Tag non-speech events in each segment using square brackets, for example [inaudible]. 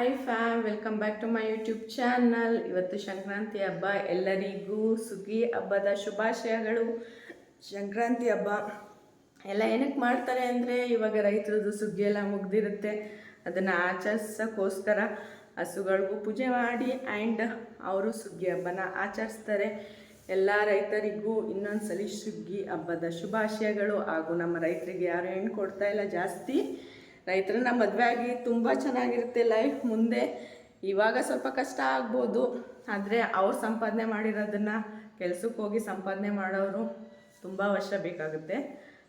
Hi fam welcome back to my YouTube channel ಇವತ್ತು ಸಂಕ್ರಾಂತಿ ಹಬ್ಬ. ಎಲ್ಲರಿಗೂ ಸುಗ್ಗಿ ಹಬ್ಬದ ಶುಭಾಶಯಗಳು. ಸಂಕ್ರಾಂತಿ ಹಬ್ಬ. ಎಲ್ಲ ಏನಕ್ಕೆ ಮಾಡ್ತಾರೆ ಅಂದರೆ, ಇವಾಗ ರೈತರದ್ದು ಸುಗ್ಗಿ ಎಲ್ಲ ಮುಗ್ದಿರುತ್ತೆ. ಅದನ್ನು ಆಚರಿಸೋಕ್ಕೋಸ್ಕರ ಹಸುಗಳಿಗೂ ಪೂಜೆ ಮಾಡಿ ಆ್ಯಂಡ್ ಅವರು ಸುಗ್ಗಿ ಹಬ್ಬನ ಆಚರಿಸ್ತಾರೆ. ಎಲ್ಲ ರೈತರಿಗೂ ಇನ್ನೊಂದು ಸಲ ಸುಗ್ಗಿ ಹಬ್ಬದ ಶುಭಾಶಯಗಳು. ಹಾಗೂ ನಮ್ಮ ರೈತರಿಗೆ ಯಾರು ಹೆಣ್ಣು ಕೊಡ್ತಾ ಇಲ್ಲ ಜಾಸ್ತಿ. ರೈತರನ್ನ ಮದುವೆ ಆಗಿ ತುಂಬ ಚೆನ್ನಾಗಿರುತ್ತೆ ಲೈಫ್ ಮುಂದೆ. ಇವಾಗ ಸ್ವಲ್ಪ ಕಷ್ಟ ಆಗ್ಬೋದು. ಆದರೆ ಅವ್ರು ಸಂಪಾದನೆ ಮಾಡಿರೋದನ್ನು ಕೆಲ್ಸಕ್ಕೆ ಹೋಗಿ ಸಂಪಾದನೆ ಮಾಡೋರು ತುಂಬ ವರ್ಷ ಬೇಕಾಗುತ್ತೆ.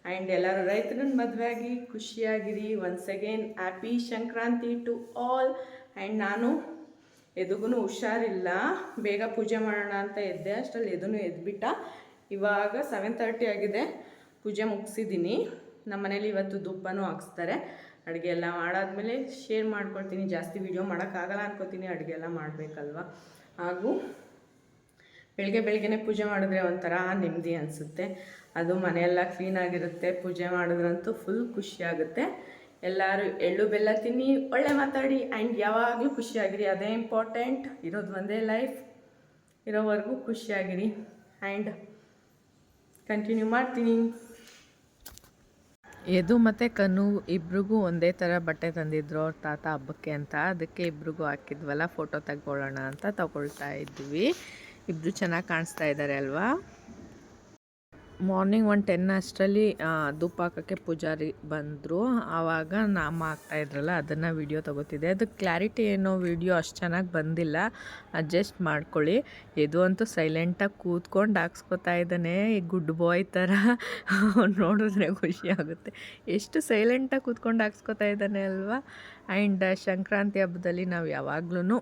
ಆ್ಯಂಡ್ ಎಲ್ಲರೂ ರೈತರನ್ನ ಮದುವೆ ಆಗಿ ಖುಷಿಯಾಗಿರಿ. Once again happy Sankranti to all and ನಾನು ಎದುಗೂ ಹುಷಾರಿಲ್ಲ. ಬೇಗ ಪೂಜೆ ಮಾಡೋಣ ಅಂತ ಎದ್ದೆ. ಅಷ್ಟರಲ್ಲಿ ಎದೂ ಎದ್ಬಿಟ್ಟ. ಇವಾಗ ಸೆವೆನ್ ತರ್ಟಿ ಆಗಿದೆ. ಪೂಜೆ ಮುಗಿಸಿದ್ದೀನಿ ನಮ್ಮ ಮನೇಲಿ ಇವತ್ತು ಧೂಪನೂ ಹಾಕ್ಸ್ತಾರೆ. ಅಡುಗೆ ಎಲ್ಲ ಮಾಡಾದಮೇಲೆ ಶೇರ್ ಮಾಡ್ಕೊಳ್ತೀನಿ. ಜಾಸ್ತಿ ವೀಡಿಯೋ ಮಾಡೋಕ್ಕಾಗಲ್ಲ ಅನ್ಕೋತೀನಿ. ಅಡುಗೆ ಎಲ್ಲ ಮಾಡಬೇಕಲ್ವ? ಹಾಗೂ ಬೆಳಗ್ಗೆ ಬೆಳಗ್ಗೆನೆ ಪೂಜೆ ಮಾಡಿದ್ರೆ ಒಂಥರ ನೆಮ್ಮದಿ ಅನಿಸುತ್ತೆ. ಅದು ಮನೆಯೆಲ್ಲ ಕ್ಲೀನಾಗಿರುತ್ತೆ ಪೂಜೆ ಮಾಡಿದ್ರಂತೂ ಫುಲ್ ಖುಷಿಯಾಗುತ್ತೆ ಎಲ್ಲರೂ ಎಳ್ಳು ಬೆಲ್ಲ ತಿನ್ನಿ, ಒಳ್ಳೆ ಮಾತಾಡಿ. ಆ್ಯಂಡ್ ಯಾವಾಗಲೂ ಖುಷಿಯಾಗಿರಿ. ಅದೇ ಇಂಪಾರ್ಟೆಂಟ್ ಇರೋದು ಒಂದೇ ಲೈಫ್ ಇರೋವರೆಗೂ ಖುಷಿಯಾಗಿರಿ. ಆ್ಯಂಡ್ ಕಂಟಿನ್ಯೂ ಮಾಡ್ತೀನಿ. ಯದು ಮತ್ತು ಕನು ಇಬ್ರಿಗೂ ಒಂದೇ ಥರ ಬಟ್ಟೆ ತಂದಿದ್ರು ಅವ್ರ ತಾತ ಹಬ್ಬಕ್ಕೆ ಅಂತ. ಅದಕ್ಕೆ ಇಬ್ರಿಗೂ ಹಾಕಿದ್ವಲ್ಲ ಫೋಟೋ ತಗೊಳ್ಳೋಣ ಅಂತ ತಗೊಳ್ತಾ ಇದ್ವಿ. ಇಬ್ಬರು ಚೆನ್ನಾಗಿ ಕಾಣಿಸ್ತಾ ಇದ್ದಾರೆ ಅಲ್ವಾ? ಮಾರ್ನಿಂಗ್ ಒಂದು ಟೆನ್ ಅಷ್ಟರಲ್ಲಿ ಧೂಪ ಹಾಕೋಕ್ಕೆ ಪೂಜಾರಿ ಬಂದರು. ಆವಾಗ ನಾಮ ಆಗ್ತಾ ಇದ್ರಲ್ಲ, ಅದನ್ನು ವಿಡಿಯೋ ತಗೋತಿದ್ದೆ. ಅದು ಕ್ಲಾರಿಟಿ ಏನೋ ವಿಡಿಯೋ ಅಷ್ಟು ಚೆನ್ನಾಗಿ ಬಂದಿಲ್ಲ. ಅಡ್ಜಸ್ಟ್ ಮಾಡ್ಕೊಳ್ಳಿ. ಇದು ಅಂತೂ ಸೈಲೆಂಟಾಗಿ ಕೂತ್ಕೊಂಡು ಹಾಕ್ಸ್ಕೊತಾ ಇದ್ದಾನೆ. ಈ ಗುಡ್ ಬಾಯ್ ಥರ ನೋಡಿದ್ರೆ ಖುಷಿ ಆಗುತ್ತೆ. ಎಷ್ಟು ಸೈಲೆಂಟಾಗಿ ಕೂತ್ಕೊಂಡು ಹಾಕ್ಸ್ಕೊತಾ ಇದ್ದಾನೆ ಅಲ್ವಾ? ಆ್ಯಂಡ್ ಸಂಕ್ರಾಂತಿ ಹಬ್ಬದಲ್ಲಿ ನಾವು ಯಾವಾಗ್ಲೂ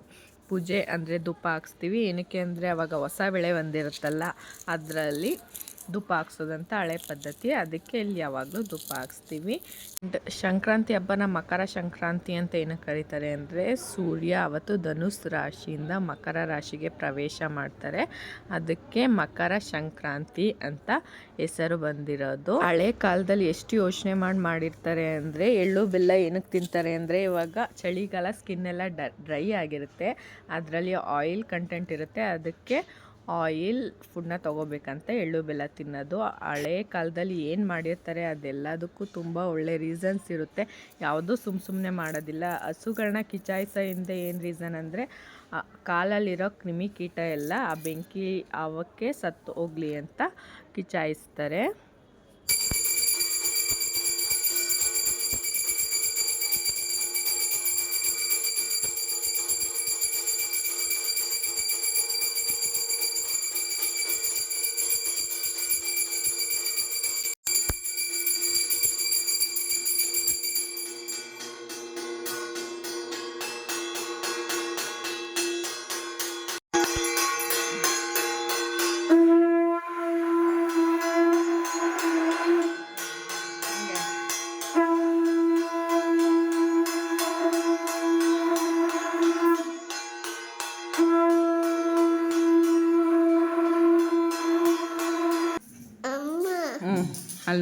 ಪೂಜೆ ಅಂದರೆ ಧೂಪ ಹಾಕ್ಸ್ತೀವಿ. ಏನಕ್ಕೆ ಅಂದರೆ ಅವಾಗ ಹೊಸ ಬೆಳೆ ಬಂದಿರುತ್ತಲ್ಲ, ಅದರಲ್ಲಿ ಧೂಪ ಹಾಕ್ಸೋದಂತ ಹಳೆ ಪದ್ಧತಿ. ಅದಕ್ಕೆ ಇಲ್ಲಿ ಯಾವಾಗಲೂ ಧೂಪ ಹಾಕ್ಸ್ತೀವಿ. ಸಂಕ್ರಾಂತಿ ಹಬ್ಬನ ಮಕರ ಸಂಕ್ರಾಂತಿ ಅಂತ ಏನು ಕರೀತಾರೆ ಅಂದರೆ ಸೂರ್ಯ, ಅವತ್ತು ಧನುಸ್ ರಾಶಿಯಿಂದ ಮಕರ ರಾಶಿಗೆ ಪ್ರವೇಶ ಮಾಡ್ತಾರೆ. ಅದಕ್ಕೆ ಮಕರ ಸಂಕ್ರಾಂತಿ ಅಂತ ಹೆಸರು ಬಂದಿರೋದು. ಹಳೆ ಕಾಲದಲ್ಲಿ ಎಷ್ಟು ಯೋಚನೆ ಮಾಡಿ ಮಾಡಿರ್ತಾರೆ ಅಂದರೆ ಎಳ್ಳು, ಬೆಲ್ಲ ಏನಕ್ಕೆ ತಿಂತಾರೆ ಅಂದರೆ ಇವಾಗ ಚಳಿಗಾಲ ಸ್ಕಿನ್ ಎಲ್ಲ ಡ್ರೈ ಆಗಿರುತ್ತೆ. ಅದರಲ್ಲಿ ಆಯಿಲ್ ಕಂಟೆಂಟ್ ಇರುತ್ತೆ. ಅದಕ್ಕೆ ಆಯಿಲ್ ಫುಡ್ನ ತೊಗೋಬೇಕಂತ ಎಳ್ಳು, ಬೆಲ್ಲ ತಿನ್ನೋದು. ಹಳೆ ಕಾಲದಲ್ಲಿ ಏನು ಮಾಡಿರ್ತಾರೆ ಅದೆಲ್ಲದಕ್ಕೂ ತುಂಬ ಒಳ್ಳೆ ರೀಸನ್ಸ್ ಇರುತ್ತೆ. ಯಾವುದೂ ಸುಮ್ಮ ಸುಮ್ಮನೆ ಮಾಡೋದಿಲ್ಲ. ಹಸುಗಳನ್ನ ಕಿಚಾಯಿಸೋ ಹಿಂದೆ ಏನು ರೀಸನ್ ಅಂದರೆ ಕಾಲಲ್ಲಿರೋ ಕ್ರಿಮಿಕೀಟ ಎಲ್ಲ ಆ ಬೆಂಕಿ ಅವಕ್ಕೆ ಸತ್ತು ಹೋಗಲಿ ಅಂತ ಕಿಚಾಯಿಸ್ತಾರೆ.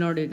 ಅಲ್ಲಿ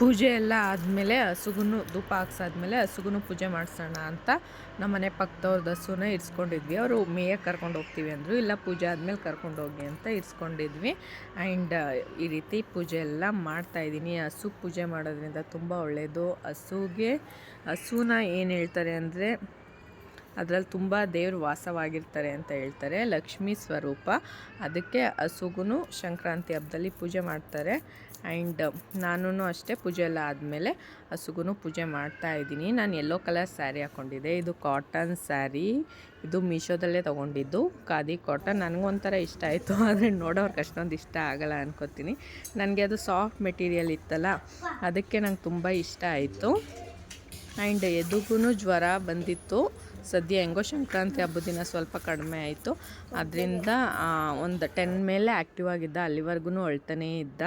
ಪೂಜೆ ಎಲ್ಲ ಆದಮೇಲೆ ಹಸುಗೂ ಧೂಪ ಹಾಕ್ಸಾದ್ಮೇಲೆ ಹಸುಗೂ ಪೂಜೆ ಮಾಡಿಸೋಣ ಅಂತ ನಮ್ಮ ಮನೆ ಪಕ್ಕದವ್ರದ್ದು ಹಸುನ ಇರಿಸ್ಕೊಂಡಿದ್ವಿ. ಅವರು ಮೇಯಕ್ಕೆ ಕರ್ಕೊಂಡು ಹೋಗ್ತೀವಿ ಅಂದರು. ಇಲ್ಲ, ಪೂಜೆ ಆದಮೇಲೆ ಕರ್ಕೊಂಡು ಹೋಗಿ ಅಂತ ಇರಿಸ್ಕೊಂಡಿದ್ವಿ. ಆ್ಯಂಡ್ ಈ ರೀತಿ ಪೂಜೆ ಎಲ್ಲ ಮಾಡ್ತಾಯಿದ್ದೀನಿ ಹಸು ಪೂಜೆ ಮಾಡೋದ್ರಿಂದ ತುಂಬ ಒಳ್ಳೆಯದು ಹಸುಗೆ, ಹಸುನ ಏನು ಹೇಳ್ತಾರೆ ಅಂದರೆ ಅದರಲ್ಲಿ ತುಂಬ ದೇವರು ವಾಸವಾಗಿರ್ತಾರೆ ಅಂತ ಹೇಳ್ತಾರೆ. ಲಕ್ಷ್ಮೀ ಸ್ವರೂಪ. ಅದಕ್ಕೆ ಹಸುಗೂ ಸಂಕ್ರಾಂತಿ ಹಬ್ಬದಲ್ಲಿ ಪೂಜೆ ಮಾಡ್ತಾರೆ. ಆ್ಯಂಡ್ ನಾನು ಅಷ್ಟೇ ಪೂಜೆ ಎಲ್ಲ ಆದಮೇಲೆ ಹಸುಗೂ ಪೂಜೆ ಮಾಡ್ತಾ ಇದ್ದೀನಿ. ನಾನು ಎಲ್ಲೋ ಕಲರ್ ಸ್ಯಾರಿ ಹಾಕ್ಕೊಂಡಿದ್ದೆ ಇದು ಕಾಟನ್ ಸ್ಯಾರಿ ಇದು ಮೀಶೋದಲ್ಲೇ ತೊಗೊಂಡಿದ್ದು. ಖಾದಿ ಕಾಟನ್ ನನಗೊಂಥರ ಇಷ್ಟ ಆಯಿತು. [laughs] ಆದರೆ ನೋಡೋರ್ಗೆ ಅಷ್ಟೊಂದು ಇಷ್ಟ ಆಗಲ್ಲ ಅನ್ಕೋತೀನಿ. ನನಗೆ ಅದು ಸಾಫ್ಟ್ ಮೆಟೀರಿಯಲ್ ಇತ್ತಲ್ಲ, ಅದಕ್ಕೆ ನಂಗೆ ತುಂಬ ಇಷ್ಟ ಆಯಿತು. ಆ್ಯಂಡ್ ಎದುಗೂ ಜ್ವರ ಬಂದಿತ್ತು. ಸದ್ಯ ಹೆಂಗೋ ಸಂಕ್ರಾಂತಿ ಹಬ್ಬದ ದಿನ ಸ್ವಲ್ಪ ಕಡಿಮೆ ಆಯಿತು. ಅದರಿಂದ ಒಂದು ಟೆನ್ ಮೇಲೆ ಆ್ಯಕ್ಟಿವ್ ಆಗಿದ್ದ ಅಲ್ಲಿವರೆಗೂ ಅಳ್ತಾನೇ ಇದ್ದ.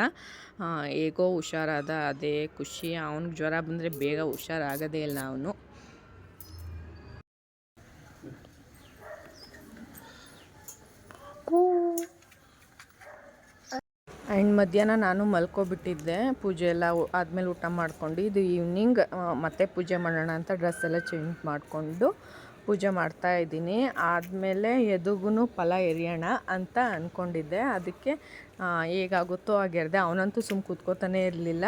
ಹೇಗೋ ಹುಷಾರಾದ, ಅದೇ ಖುಷಿ. ಅವ್ನಿಗೆ ಜ್ವರ ಬಂದರೆ ಬೇಗ ಹುಷಾರಾಗೋದೇ ಇಲ್ಲ ಅವನು. ಆ್ಯಂಡ್ ಮಧ್ಯಾಹ್ನ ನಾನು ಮಲ್ಕೊಬಿಟ್ಟಿದ್ದೆ. ಪೂಜೆ ಎಲ್ಲ ಆದಮೇಲೆ ಊಟ ಮಾಡ್ಕೊಂಡು, ಇದು ಈವ್ನಿಂಗ್ ಮತ್ತೆ ಪೂಜೆ ಮಾಡೋಣ ಅಂತ ಡ್ರೆಸ್ ಎಲ್ಲ ಚೇಂಜ್ ಮಾಡಿಕೊಂಡು ಪೂಜೆ ಮಾಡ್ತಾ ಇದ್ದೀನಿ. ಆದಮೇಲೆ ಎದುಗೂ ಫಲ ಎರಿಯೋಣ ಅಂತ ಅಂದ್ಕೊಂಡಿದ್ದೆ ಅದಕ್ಕೆ ಹೇಗಾಗುತ್ತೋ ಆಗಿರದೆ ಅವನಂತೂ ಸುಮ್ಮ ಕೂತ್ಕೋತಾನೆ ಇರಲಿಲ್ಲ.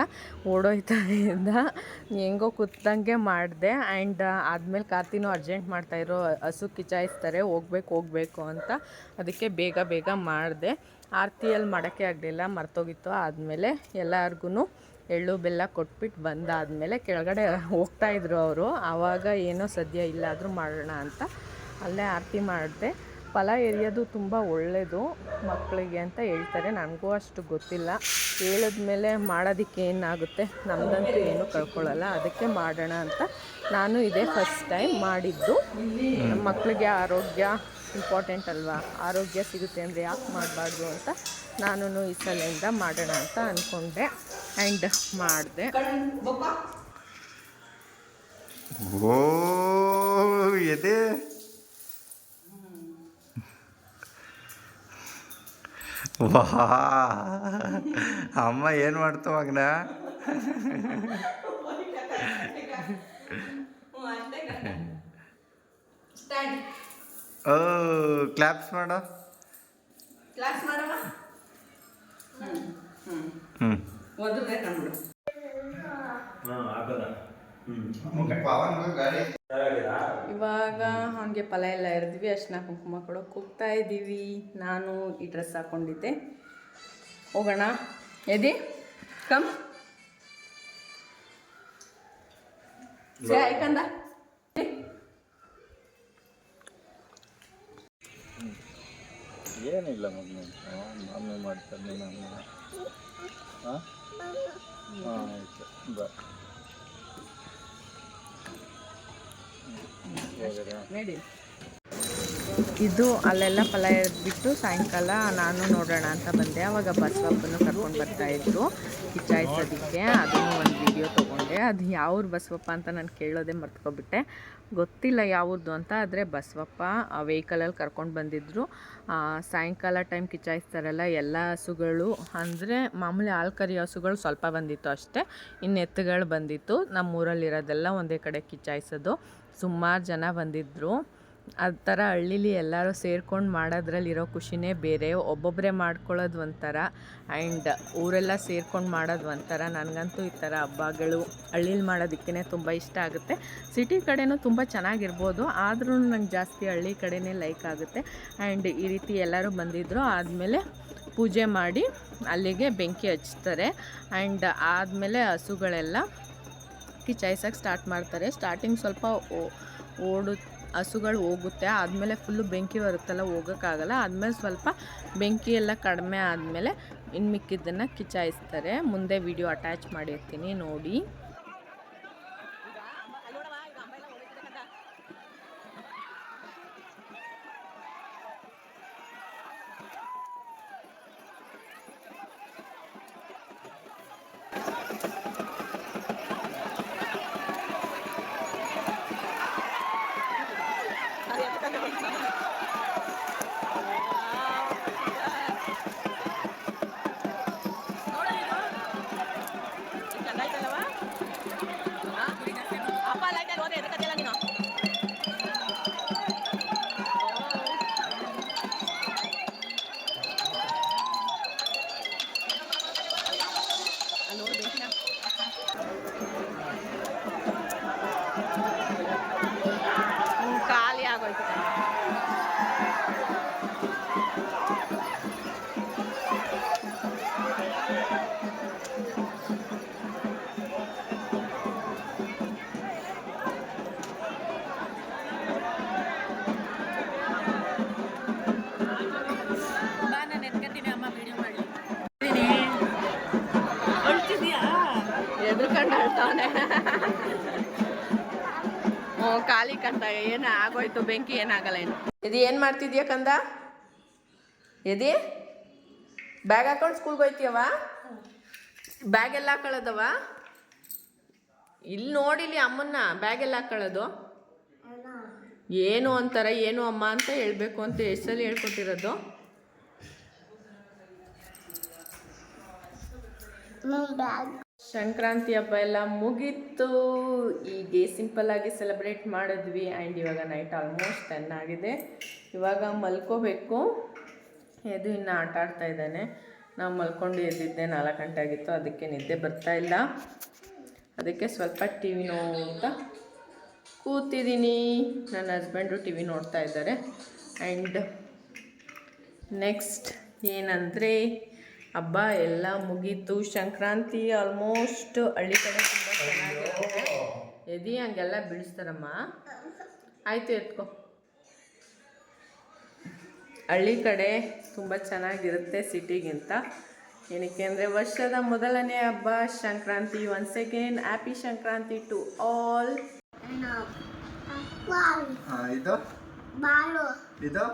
ಓಡೋಯ್ತಾ ಹೆಂಗೋ ಕೂತಂಗೆ ಮಾಡಿದೆ. ಆ್ಯಂಡ್ ಆದಮೇಲೆ ಕಾರ್ತಿನೂ ಅರ್ಜೆಂಟ್ ಮಾಡ್ತಾಯಿರೋ ಹಸು ಕಿಚಾಯಿಸ್ತಾರೆ. ಹೋಗ್ಬೇಕು ಹೋಗ್ಬೇಕು ಅಂತ ಅದಕ್ಕೆ ಬೇಗ ಬೇಗ ಮಾಡಿದೆ. ಆರತಿಯಲ್ಲಿ ಮಾಡೋಕ್ಕೆ ಆಗಲಿಲ್ಲ. ಮರ್ತೋಗಿತ್ತು. ಆದಮೇಲೆ ಎಲ್ಲರಿಗೂ ಎಳ್ಳು ಬೆಲ್ಲ ಕೊಟ್ಬಿಟ್ಟು ಬಂದಾದಮೇಲೆ ಕೆಳಗಡೆ ಹೋಗ್ತಾಯಿದ್ರು ಅವರು. ಆವಾಗ ಏನೋ ಸದ್ಯ ಇಲ್ಲಾದರೂ ಮಾಡೋಣ ಅಂತ ಅಲ್ಲೇ ಆರತಿ ಮಾಡಿದೆ. ಫಲ ಎರಿಯೋದು ತುಂಬ ಒಳ್ಳೆಯದು ಮಕ್ಕಳಿಗೆ ಅಂತ ಹೇಳ್ತಾರೆ. ನನಗೂ ಅಷ್ಟು ಗೊತ್ತಿಲ್ಲ. ಹೇಳಿದ್ಮೇಲೆ ಮಾಡೋದಕ್ಕೆ ಏನಾಗುತ್ತೆ? ನಮ್ದಂತೂ ಏನೂ ಕಳ್ಕೊಳ್ಳಲ್ಲ. ಅದಕ್ಕೆ ಮಾಡೋಣ ಅಂತ ನಾನು ಇದೇ ಫಸ್ಟ್ ಟೈಮ್ ಮಾಡಿದ್ದು. ಮಕ್ಕಳಿಗೆ ಆರೋಗ್ಯ ಇಂಪಾರ್ಟೆಂಟ್ ಅಲ್ವಾ? ಆರೋಗ್ಯ ಸಿಗುತ್ತೆ ಅಂದರೆ ಯಾಕೆ ಮಾಡಬಾರ್ದು ಅಂತ ನಾನು ಈ ಸಲಿಂದ ಮಾಡೋಣ ಅಂತ ಅಂದ್ಕೊಂಡೆ ಆ್ಯಂಡ್ ಮಾಡಿದೆ. ಓ ಎದೆ. ವಾ. ಅಮ್ಮ ಏನು ಮಾಡ್ತು ಮಗನ? ಓ ಕ್ಲಾಪ್ಸ್ ಮಾಡೋ. ಮಾಡವ ಹ್ಞೂ ಓದಬೇಕು ನಮ್ದು ಇವಾಗ ಅವನಿಗೆ ಫಲ ಎಲ್ಲ ಇರ್ದಿವಿ ಅರ್ಶಿನ ಕುಂಕುಮ ಕೊಡೋಕೆ ಹೋಗ್ತಾ ಇದ್ದೀವಿ. ನಾನು ಈ ಡ್ರೆಸ್ ಹಾಕೊಂಡಿದ್ದೆ. ಹೋಗೋಣ. ಎದಿ ಕಮ್ ಕಂದ. ಆಯ್ಕಂದ ಏನಿಲ್ಲ ಮಗನ ಆಮೇಲೆ ಮಾಡ್ತಾರೆ ನಾನು. ಹಾಂ? ಹಾಂ ಆಯಿತು. ಇದು ಅಲ್ಲೆಲ್ಲ ಫಲ ಎದ್ಬಿಟ್ಟು ಸಾಯಂಕಾಲ ನಾನು ನೋಡೋಣ ಅಂತ ಬಂದೆ. ಅವಾಗ ಬಸವಪ್ಪನ ಕರ್ಕೊಂಡು ಬರ್ತಾ ಕಿಚ್ಚಾಯಿಸೋದಕ್ಕೆ. ಅದನ್ನು ಒಂದು ವಿಡಿಯೋ ತೊಗೊಂಡೆ. ಅದು ಯಾವ್ರ ಬಸವಪ್ಪ ಅಂತ ನಾನು ಕೇಳೋದೇ ಮರ್ತ್ಕೊಬಿಟ್ಟೆ. ಗೊತ್ತಿಲ್ಲ ಯಾವ್ದು ಅಂತ, ಆದರೆ ಬಸವಪ್ಪ ವೆಹಿಕಲಲ್ಲಿ ಕರ್ಕೊಂಡು ಬಂದಿದ್ದರು ಸಾಯಂಕಾಲ ಟೈಮ್ ಕಿಚಾಯಿಸ್ತಾರಲ್ಲ ಎಲ್ಲ ಹಸುಗಳು, ಅಂದರೆ ಮಾಮೂಲಿ ಹಾಲು ಕರಿ ಹಸುಗಳು ಸ್ವಲ್ಪ ಬಂದಿತ್ತು ಅಷ್ಟೇ. ಇನ್ನು ಎತ್ತುಗಳು ಬಂದಿತ್ತು. ನಮ್ಮ ಊರಲ್ಲಿರೋದೆಲ್ಲ ಒಂದೇ ಕಡೆ ಕಿಚ್ಚಾಯಿಸೋದು. ಸುಮಾರು ಜನ ಬಂದಿದ್ದರು ಆ ಥರ ಹಳ್ಳೀಲಿ ಎಲ್ಲರೂ ಸೇರ್ಕೊಂಡು ಮಾಡೋದ್ರಲ್ಲಿರೋ ಖುಷಿನೇ ಬೇರೆ. ಒಬ್ಬೊಬ್ಬರೇ ಮಾಡ್ಕೊಳ್ಳೋದು ಒಂಥರ ಆ್ಯಂಡ್ ಊರೆಲ್ಲ ಸೇರ್ಕೊಂಡು ಮಾಡೋದು ಒಂಥರ. ನನಗಂತೂ ಈ ಥರ ಹಬ್ಬಗಳು ಹಳ್ಳೀಲಿ ಮಾಡೋದಕ್ಕೇ ತುಂಬ ಇಷ್ಟ ಆಗುತ್ತೆ. ಸಿಟಿ ಕಡೆನೂ ತುಂಬ ಚೆನ್ನಾಗಿರ್ಬೋದು. ಆದ್ರೂ ನಂಗೆ ಜಾಸ್ತಿ ಹಳ್ಳಿ ಕಡೆನೇ ಲೈಕ್ ಆಗುತ್ತೆ. ಆ್ಯಂಡ್ ಈ ರೀತಿ ಎಲ್ಲರೂ ಬಂದಿದ್ದರು ಆದಮೇಲೆ ಪೂಜೆ ಮಾಡಿ ಅಲ್ಲಿಗೆ ಬೆಂಕಿ ಹಚ್ತಾರೆ. ಆ್ಯಂಡ್ ಆದಮೇಲೆ ಹಸುಗಳೆಲ್ಲ ಕಿಚಾಯಿಸೋಕೆ ಸ್ಟಾರ್ಟ್ ಮಾಡ್ತಾರೆ. ಸ್ಟಾರ್ಟಿಂಗ್ ಸ್ವಲ್ಪ ಓಡು ಹಸುಗಳು ಹೋಗುತ್ತೆ. ಆದಮೇಲೆ ಫುಲ್ಲು ಬೆಂಕಿ ಬರುತ್ತಲ್ಲ, ಹೋಗೋಕ್ಕಾಗಲ್ಲ. ಆದಮೇಲೆ ಸ್ವಲ್ಪ ಬೆಂಕಿ ಎಲ್ಲ ಕಡಿಮೆ ಆದಮೇಲೆ ಇನ್ನು ಮಿಕ್ಕಿದ್ದನ್ನು ಕಿಚಾಯಿಸ್ತಾರೆ ಮುಂದೆ ವಿಡಿಯೋ ಅಟ್ಯಾಚ್ ಮಾಡಿರ್ತೀನಿ ನೋಡಿ. ಖಾಲಿ ಕಂದ ಏನ ಆಗೋಯ್ತು ಬೆಂಕಿ ಏನಾಗಲ್ಲ ಏನು ಇದು ಏನು ಮಾಡ್ತಿದ್ಯಾ ಕಂದ? ಎದಿ ಬ್ಯಾಗ್ ಹಾಕೊಂಡು ಸ್ಕೂಲ್ಗೆ ಹೋಯ್ತೀಯವ ಬ್ಯಾಗ್ ಎಲ್ಲ ಹಾಕೊಳ್ಳೋದವ ಇಲ್ಲಿ ನೋಡಿಲಿ ಅಮ್ಮನ್ನ ಬ್ಯಾಗ್ ಎಲ್ಲ ಹಾಕೊಳ್ಳೋದು. ಏನು ಅಂತಾರ ಏನು ಅಮ್ಮ ಅಂತ ಹೇಳ್ಬೇಕು ಅಂತ ಎಷ್ಟಲ್ಲಿ ಹೇಳ್ಕೊಟ್ಟಿರೋದು. ಸಂಕ್ರಾಂತಿ ಹಬ್ಬ ಎಲ್ಲ ಮುಗೀತು. ಸಿಂಪಲ್ ಆಗಿ ಸೆಲೆಬ್ರೇಟ್ ಮಾಡಿದ್ವಿ ಆ್ಯಂಡ್ ಇವಾಗ ನೈಟ್ ಆಲ್ಮೋಸ್ಟ್ ಟೆನ್ ಆಗಿದೆ. ಇವಾಗ ಮಲ್ಕೋಬೇಕು. ಎದು ಇನ್ನು ಆಟ ಆಡ್ತಾ ಇದ್ದಾನೆ. ನಾವು ಮಲ್ಕೊಂಡು ಎದ್ದಿದ್ದೆ ನಾಲ್ಕು ಗಂಟೆ ಆಗಿತ್ತು, ಅದಕ್ಕೆ ನಿದ್ದೆ ಬರ್ತಾ ಇಲ್ಲ. ಅದಕ್ಕೆ ಸ್ವಲ್ಪ ಟಿ ವಿ ಅಂತ ಕೂತಿದ್ದೀನಿ. ನನ್ನ ಹಸ್ಬೆಂಡು ಟಿ ವಿ ನೋಡ್ತಾ ಇದ್ದಾರೆ. ಆ್ಯಂಡ್ ನೆಕ್ಸ್ಟ್ ಏನಂದರೆ ಹಬ್ಬ ಎಲ್ಲ ಮುಗೀತು. ಸಂಕ್ರಾಂತಿ ಆಲ್ಮೋಸ್ಟ್ ಹಳ್ಳಿ ಕಡೆ ತುಂಬ ಚೆನ್ನಾಗಿರುತ್ತೆ. ಎದಿ ಹಂಗೆಲ್ಲ ಬಿಡಿಸ್ತಾರಮ್ಮ ಆಯಿತು ಎತ್ಕೊ. ಹಳ್ಳಿ ಕಡೆ ತುಂಬ ಚೆನ್ನಾಗಿರುತ್ತೆ ಸಿಟಿಗಿಂತ. ಏನಕ್ಕೆ ಅಂದರೆ ವರ್ಷದ ಮೊದಲನೇ ಹಬ್ಬ Sankranti. Once again happy Sankranti to all ಇದು? ಬಾಳು. ಇದು?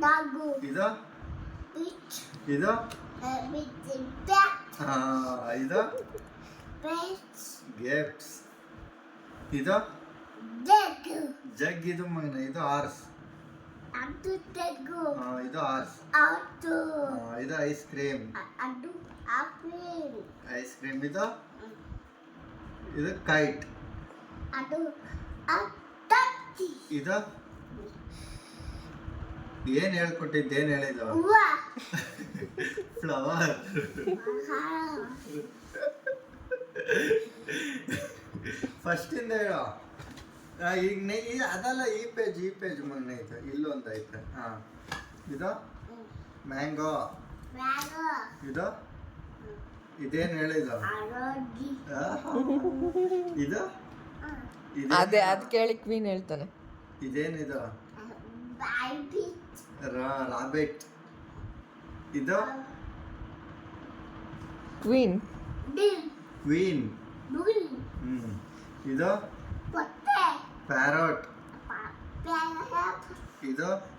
ಅಟ್ಯಾಕ್ಟು ಕ್ಯಾಟ್ ಇದು ಡಾಗು ಇದು ಬಿಚ್ ಇದು ಬಿಚ್ ಬ್ಯಾಟ್ ಹಾ, ಇದು ಬೆಚ್ ಗೇಪ್ಸ್ ಇದು ಡೆಗ್ ಜಗ್ ಇದು ಮಗನ ಇದು ಆರ್ಸ್ ಅದು ತೆಗು ಹಾ, ಇದು ಆರ್ಸ್ ಅದು ಹಾ, ಇದು ಐಸ್ ಕ್ರೀಮ್ ಅದು ಆಪಲ್ ಐಸ್ ಕ್ರೀಮ್ ಇದು ಇದು ಕೈಟ್ ಅದು ಅತ್ತಿ ಇದು ಏನ್ ಹೇಳ್ಕೊಟ್ಟಿದ್ದ ಏನ್ ಹೇಳಿದ ಫ್ಲವರ್ ಫಸ್ಟ್ ಇಂದ ಹೇಳೋ. ಈಗ ನೇ ಅದಲ್ಲ ಈ ಪೇಜ್ ಈ ಪೇಜ್ ಮೊನ್ನೆ ಐತೆ. ಇಲ್ಲೊಂದು ಐತೆ. ಹಾ. ಇದು? ಮ್ಯಾಂಗೋ ಮ್ಯಾಂಗೋ ಇದು? ಇದೇನ್ ಹೇಳಿದ ಇದು? ಅದೇ ಅದು ಕೇಳಿ ಕ್ವೀನ್ ಹೇಳ್ತಾನೆ. ಇದೇನಿದು? ರಾಬೆಟ್. ಇದು? Queen queen hmm. ಇದು? ಪ್ಯಾರೋಟ್. ಇದು?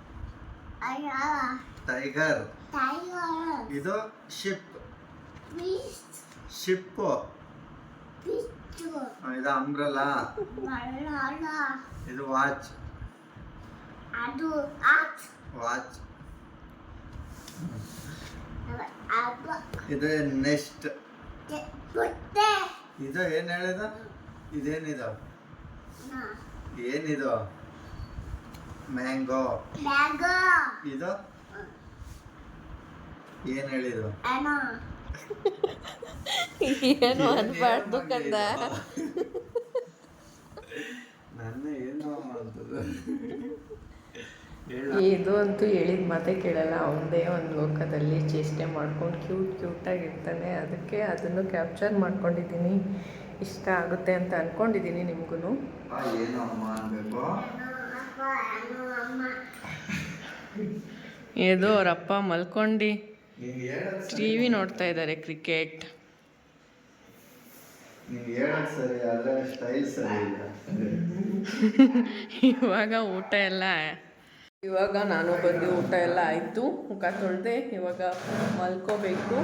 ಟೈಗರ್. ಇದು? ಶಿಪ್. ಶಿಪ್ ಇದು ಅಂಬ್ರಲಾ. ಇದು ವಾಚ್. ಅದು ವಾಚ್ ಇದು ನೆಕ್ಸ್ಟ್ ಇದು ಏನು ಹೇಳಿದ? ಇದೇನಿದು? ಏನಿದು? ಮ್ಯಾಂಗೋ ಮ್ಯಾಂಗೋ ಇದು? ಏನ್ ಹೇಳಿದ್ರು [laughs] ಏನು ಅನ್ಬಾರ್ದು ಕಂದ. ನನ್ನ ಏನು ಅಂತದ್ದು ಹೇಳ ಇದು ಅಂತೂ ಹೇಳಿದ ಮಾತೇ ಕೇಳಲ್ಲ ಅವನದೇ ಒಂದು ಲೋಕದಲ್ಲಿ ಚೇಷ್ಟೆ ಮಾಡ್ಕೊಂಡು ಕ್ಯೂಟ್ ಕ್ಯೂಟಾಗಿರ್ತಾನೆ ಅದಕ್ಕೆ ಅದನ್ನು ಕ್ಯಾಪ್ಚರ್ ಮಾಡ್ಕೊಂಡಿದ್ದೀನಿ. ಇಷ್ಟ ಆಗುತ್ತೆ ಅಂತ ಅಂದ್ಕೊಂಡಿದ್ದೀನಿ ನಿಮಗೂ ಏದೋ ಅವರಪ್ಪ ಮಲ್ಕೊಂಡು. ಟಿ ವಿ ನೋಡ್ತಾ ಇದ್ದಾರೆ ಕ್ರಿಕೆಟ್ [laughs] ಇವಾಗ ಊಟ ಎಲ್ಲ ಇವಾಗ ನಾನು ಬಂದು ಊಟ ಎಲ್ಲ ಆಯಿತು. ಮುಖ ತೊಳೆದೆ ಇವಾಗ ಮಲ್ಕೋಬೇಕು.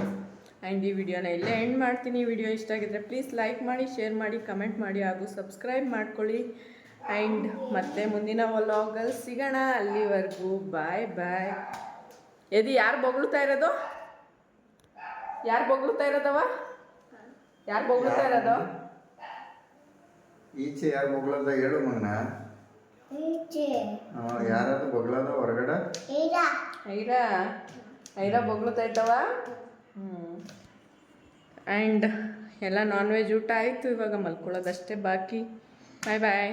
ಆ್ಯಂಡ್ ಈ ವಿಡಿಯೋನ ಇಲ್ಲೇ ಎಂಡ್ ಮಾಡ್ತೀನಿ. ವಿಡಿಯೋ ಇಷ್ಟ ಆಗಿದ್ರೆ ಪ್ಲೀಸ್ ಲೈಕ್ ಮಾಡಿ ಶೇರ್ ಮಾಡಿ ಕಮೆಂಟ್ ಮಾಡಿ ಹಾಗೂ ಸಬ್ಸ್ಕ್ರೈಬ್ ಮಾಡ್ಕೊಳ್ಳಿ. ಆ್ಯಂಡ್ ಮತ್ತೆ ಮುಂದಿನ ವ್ಲಾಗಲ್ಲಿ ಸಿಗೋಣ. ಅಲ್ಲಿವರೆಗೂ ಬಾಯ್ ಬಾಯ್ ಎದಿ, ಯಾರು ಬೊಗಳ್ತಾ ಇರೋದು? ಯಾರು ಬೊಗಳ್ತಾ ಇರೋದವ? ಯಾರು ಬೊಗಳ್ತಾ ಇರೋದು? ಈಚೆ ಯಾರು ಬೊಗಳದ ಹೇಳು ಮಗನ. ಈಚೆ. ಯಾರಾದ್ರು ಬೊಗಳದ ಹೊರಗಡೆ? ಐರಾ ಐರಾ ಬೊಗ್ಳುತ್ತಾ ಇದ್ದವ ಹ್ಞೂ ಆ್ಯಂಡ್ ಎಲ್ಲ ನಾನ್ ವೆಜ್ ಊಟ ಆಯಿತು ಇವಾಗ ಮಲ್ಕೊಳ್ಳೋದಷ್ಟೇ ಬಾಕಿ. ಬಾಯ್ ಬಾಯ್